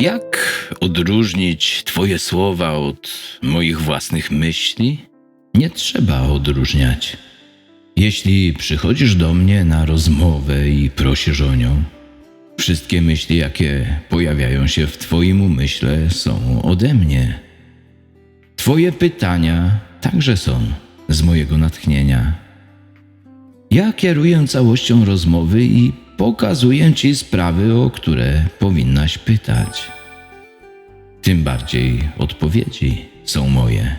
Jak odróżnić Twoje słowa od moich własnych myśli? Nie trzeba odróżniać. Jeśli przychodzisz do mnie na rozmowę i prosisz o nią, wszystkie myśli, jakie pojawiają się w Twoim umyśle, są ode mnie. Twoje pytania także są z mojego natchnienia. Ja kieruję całością rozmowy i pokazuję Ci sprawy, o które powinnaś pytać. Tym bardziej odpowiedzi są moje.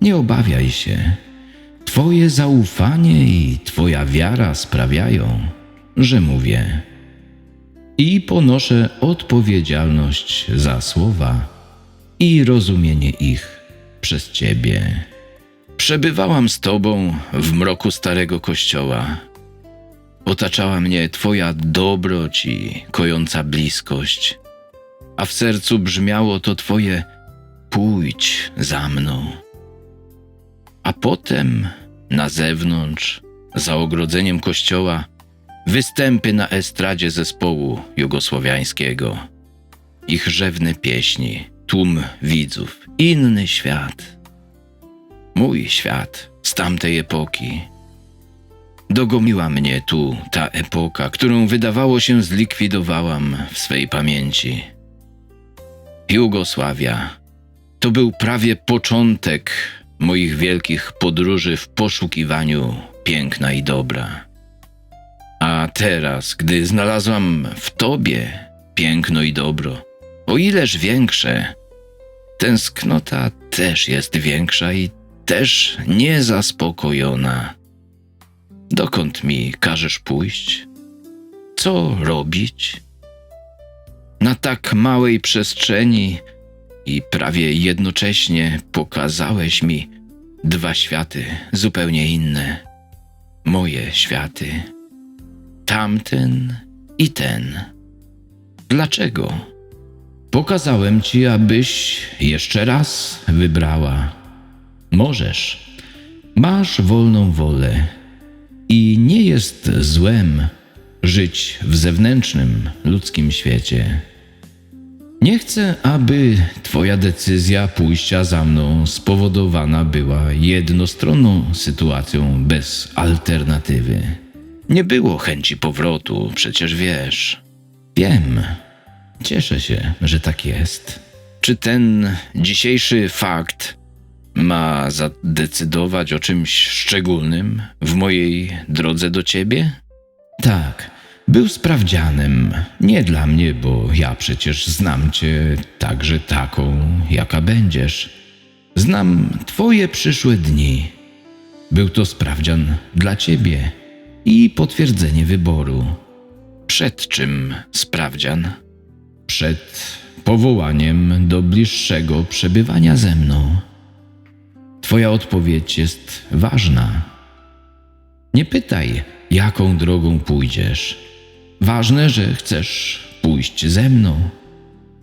Nie obawiaj się. Twoje zaufanie i Twoja wiara sprawiają, że mówię. I ponoszę odpowiedzialność za słowa i rozumienie ich przez Ciebie. Przebywałam z Tobą w mroku starego kościoła. Otaczała mnie Twoja dobroć i kojąca bliskość, a w sercu brzmiało to Twoje pójdź za mną. A potem na zewnątrz, za ogrodzeniem kościoła, występy na estradzie zespołu jugosłowiańskiego. Ich rzewne pieśni, tłum widzów, inny świat. Mój świat z tamtej epoki. Dogomiła mnie tu ta epoka, którą wydawało się zlikwidowałam w swej pamięci. Jugosławia to był prawie początek moich wielkich podróży w poszukiwaniu piękna i dobra. A teraz, gdy znalazłam w tobie piękno i dobro, o ileż większe, tęsknota też jest większa i też niezaspokojona. Dokąd mi każesz pójść? Co robić? Na tak małej przestrzeni i prawie jednocześnie pokazałeś mi dwa światy zupełnie inne. Moje światy. Tamten i ten. Dlaczego? Pokazałem ci, abyś jeszcze raz wybrała. Możesz. Masz wolną wolę. I nie jest złem żyć w zewnętrznym ludzkim świecie. Nie chcę, aby Twoja decyzja pójścia za mną spowodowana była jednostronną sytuacją bez alternatywy. Nie było chęci powrotu, przecież wiesz. Wiem. Cieszę się, że tak jest. Czy ten dzisiejszy fakt ma zadecydować o czymś szczególnym w mojej drodze do ciebie? Tak, był sprawdzianem. Nie dla mnie, bo ja przecież znam cię także taką, jaka będziesz. Znam twoje przyszłe dni. Był to sprawdzian dla ciebie i potwierdzenie wyboru. Przed czym sprawdzian? Przed powołaniem do bliższego przebywania ze mną. Twoja odpowiedź jest ważna. Nie pytaj, jaką drogą pójdziesz. Ważne, że chcesz pójść ze mną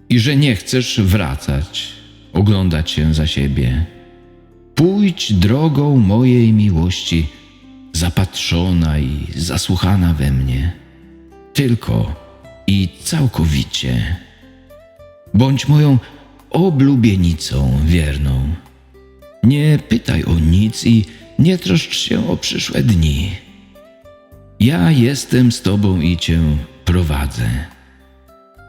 i że nie chcesz wracać, oglądać się za siebie. Pójdź drogą mojej miłości, zapatrzona i zasłuchana we mnie. Tylko i całkowicie. Bądź moją oblubienicą wierną. Nie pytaj o nic i nie troszcz się o przyszłe dni. Ja jestem z tobą i cię prowadzę.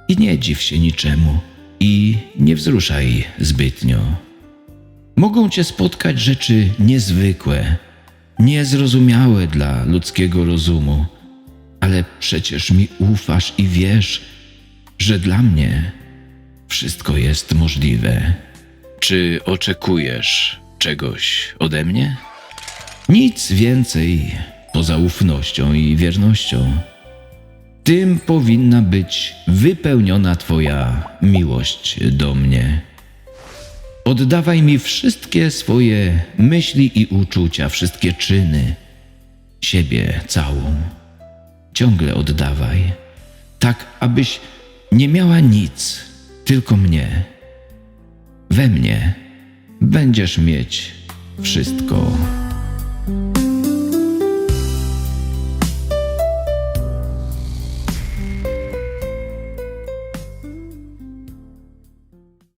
I nie dziw się niczemu i nie wzruszaj zbytnio. Mogą cię spotkać rzeczy niezwykłe, niezrozumiałe dla ludzkiego rozumu, ale przecież mi ufasz i wiesz, że dla mnie wszystko jest możliwe. Czy oczekujesz czegoś ode mnie? Nic więcej poza ufnością i wiernością. Tym powinna być wypełniona Twoja miłość do mnie. Oddawaj mi wszystkie swoje myśli i uczucia, wszystkie czyny, siebie całą. Ciągle oddawaj, tak abyś nie miała nic, tylko mnie. We mnie będziesz mieć wszystko.